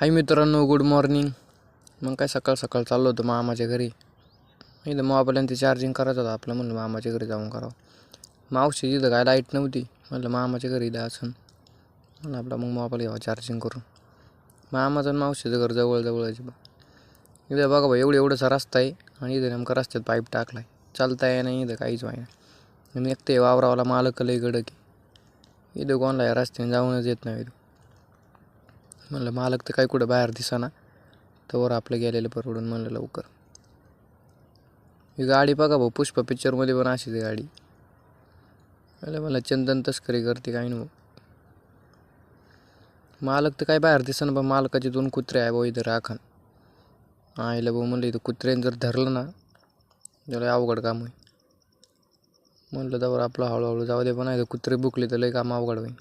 हाय मित्रांनो good morning मग काय सकाळ सकाळ चाललो होतो मामाच्या घरी. इथं मोबाईल ते चार्जिंग करायचं होतं आपलं म्हणलं मामाच्या घरी जाऊन करावं. मावशी इथं काय लाइट नव्हती म्हणलं मामाच्या घरी द्या असून. म्हणलं आपला मग मोबाईल घ्यावा चार्जिंग करून. मामाचं मावशीचं घर जवळ बा इथं बघा बा एवढं एवढंसा रस्ता आहे आणि इथं नेमका रस्त्यात पाईप टाकला आहे चालता येई नाही इथं काहीच व्हाय नाही आणि वावरावाला मालक लय गडक इथं कोणला या रस्त्याने जाऊनच येत नाही. इथं म्हणलं मालक तर काय कुठं बाहेर दिसाना. तर आपलं गेलेलं परवडून म्हणलं लवकर. ही गाडी बघा भाऊ पुष्पा पिक्चरमध्ये पण अशीच आहे गाडी. म्हणलं मला चंदन तस्करी करते काय नाही भाऊ. मालक तर काय बाहेर दिसाना बा मालकाचे दोन कुत्रे आहे भाऊ इथं राखण. आईला भाऊ म्हणलं इथं कुत्र्याने जर धरलं ना त्याला अवघड काम होईल. म्हणलं त्यावर आपलं हळूहळू जाऊ दे पण आहे तर कुत्रे बुकले तर लय काम अवघड होईल.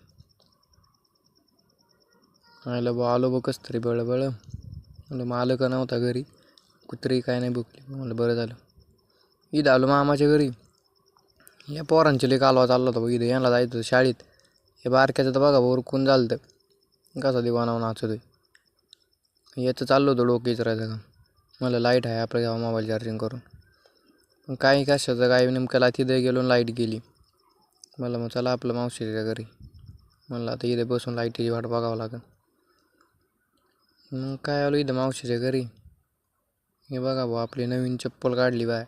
आयला बा आलो बघ कसं तरी बळ बळ म्हणलं का नव्हता घरी? कुत्री काय नाही भुकली. म्हणलं बरं झालं. इथं आलो मामाच्या घरी. या पोरांचे लई कालवा चालला होता बघ इथं. याला जायचं होतं शाळेत. हे बारक्याचं तर बघा ओरकून झालं तर कसा दिवानावर नाचतोय. याचं चाललो होतं डोकं इचरायचं का मला लाइट आहे आपलं घ्यावा मोबाईल चार्जिंग करून. पण काही कशाचं काय नेमक्याला तिथं गेलो लाइट गेली. मला मग चला आपलं मावशीच्या घरी. म्हणलं आता इथे बसून लाईटीची वाट बघावं लागेल. मग काय आलो इथं मावशीच्या घरी. हे बघा भाऊ आपली नवीन चप्पल काढली बाय.